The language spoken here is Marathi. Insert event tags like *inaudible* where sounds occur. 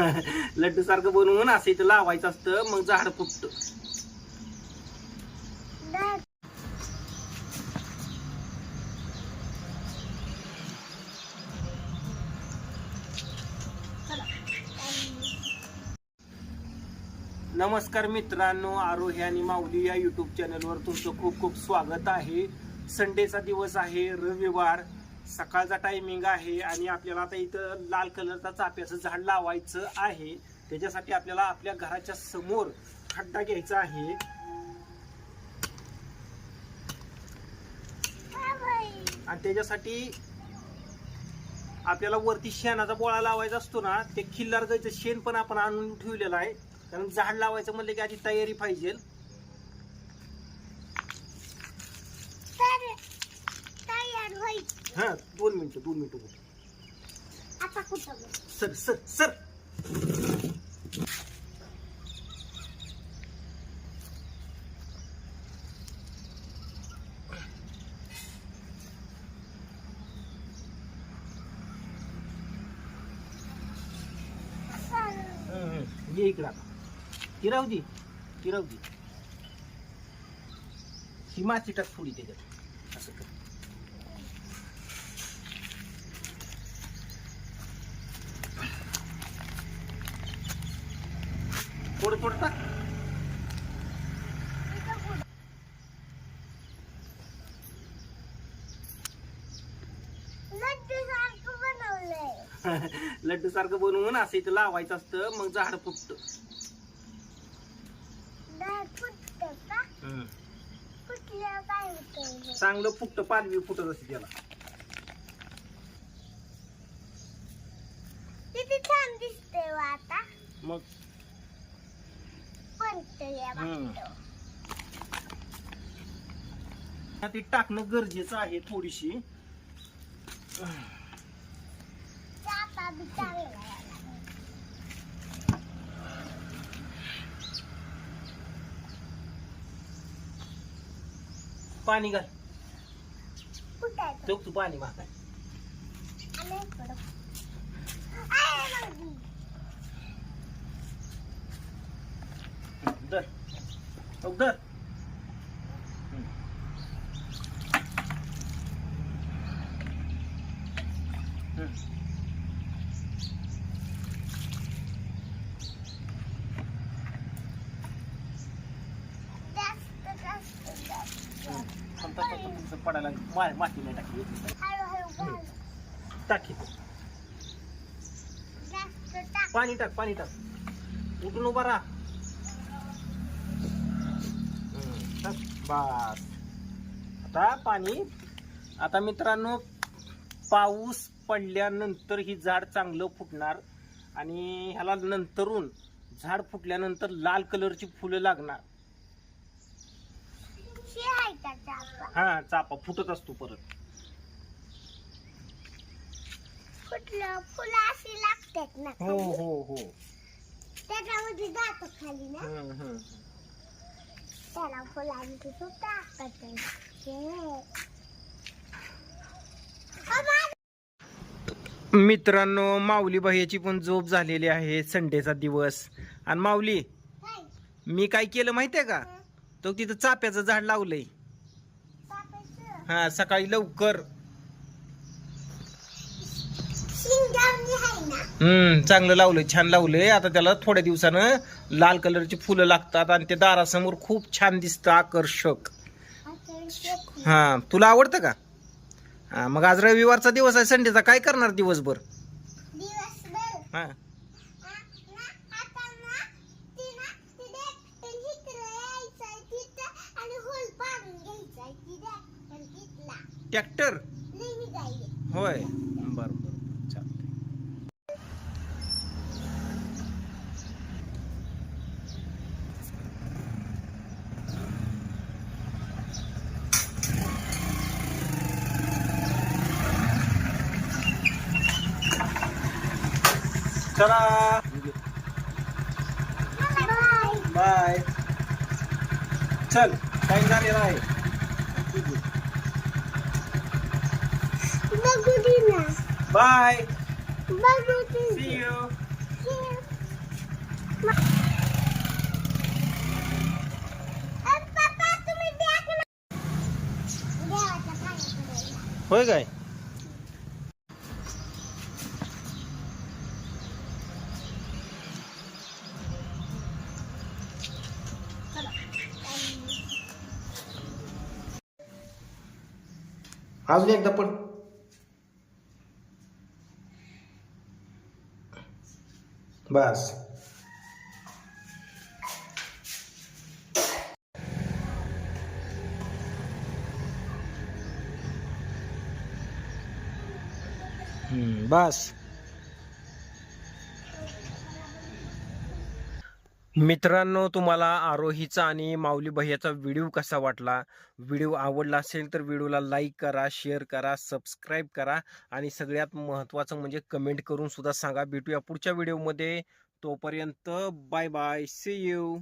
*laughs* लड्डू सारखं बनवून असं इथं लावायचं असतं मग झाड फुटत. नमस्कार मित्रांनो आरोही आणि माऊली या युट्यूब चॅनलवर तुमचं खूप खूप स्वागत आहे. संडेचा दिवस आहे रविवार. सकाळचा टायमिंग आहे आणि आपल्याला आता इथं लाल कलरचा चाफ्याचं झाड लावायचं आहे. त्याच्यासाठी आपल्याला आपल्या घराच्या समोर खड्डा घ्यायचा आहे. आणि त्याच्यासाठी आपल्याला वरती शेणाचा बोळा लावायचा असतो ना ते खिल्लार गायचं शेण पण आपण आणून ठेवलेलं आहे. कारण झाड लावायचं म्हणलं की आधी तयारी पाहिजे तयार होईल हा दोन मिनिटं दोन मिनिटं बोल. आता कुठं बघ? सर सर सर हम्म, ये इकडं आता राहू दे ही माती टाक थोडी त्याच्यात असं कर थोडं थोडं टाक. लड्डू सारखं *laughs* बनवून असं इथं लावायचं असतं मग झाड फुटत. चांगलं फुटतं पालवी फुटत असते त्याला. किती छान वा आता. मग. ती टाकणं गरजेचं आहे थोडीशी. पाणी घाल. चौक तू पाणी मागाय आणि इकडं. पडायला मा- माती नाही टाकली टाकी पाणी टाक पाणी टाक उठून उभा राहा बस. आता पाणी. आता मित्रांनो पाऊस पडल्यानंतर ही झाड चांगलं फुटणार आणि ह्याला नंतरून झाड फुटल्यानंतर लाल कलरची फुलं लागणार? हा चापा. फुटत असतो परत. फुटलं फुलं अशी लागतात ना हो. हो हो. त्याच्यामध्ये जातो खाली ना? हम्म, हम्म. त्याला फुलांची. अबा, मित्रांनो माऊली भैयाची पण झोप झालेली आहे संडेचा दिवस आणि माऊली? मी काय केलं माहितीये का? तो तिथं चाप्याचं झाड लावलंय? हा सकाळी लवकर हम्म चांगलं लावलंय छान लावलंय. आता त्याला थोड्या दिवसानं लाल कलरची फुलं लागतात आणि ते दारासमोर खूप छान दिसतं आकर्षक. हा तुला आवडतं का? हा मग आज रविवारचा दिवस आहे संडेचा. काय करणार दिवसभर? दिवसभर हा आ, आता ना, ती ना, ती देख, ते इकडं यायचंय तिथं आणि होल पाडून घ्यायचंय ती देख, आणि तिथला. ट्रॅक्टर लई निघाली. होय बर बर चालतंय चला बाय. बाय चल टाइम झालेला आहे बघू दे ना बाय बघू दे सी यू See you. अ, पप्पा तुम्ही बॅग ना देवाच्या पाया पडायला होय काय अजून एकदा पण बस. हम्म, बस. मित्रांनो तुम्हाला आरोहीचा आणि माऊली भैयाचा व्हिडिओ कसा वाटला? व्हिडिओ आवडला असेल तर व्हिडिओला लाईक करा शेअर करा सबस्क्राईब करा आणि सगळ्यात महत्त्वाचं म्हणजे कमेंट करून सुद्धा सांगा. भेटूया पुढच्या व्हिडिओमध्ये. तोपर्यंत बाय बाय. C you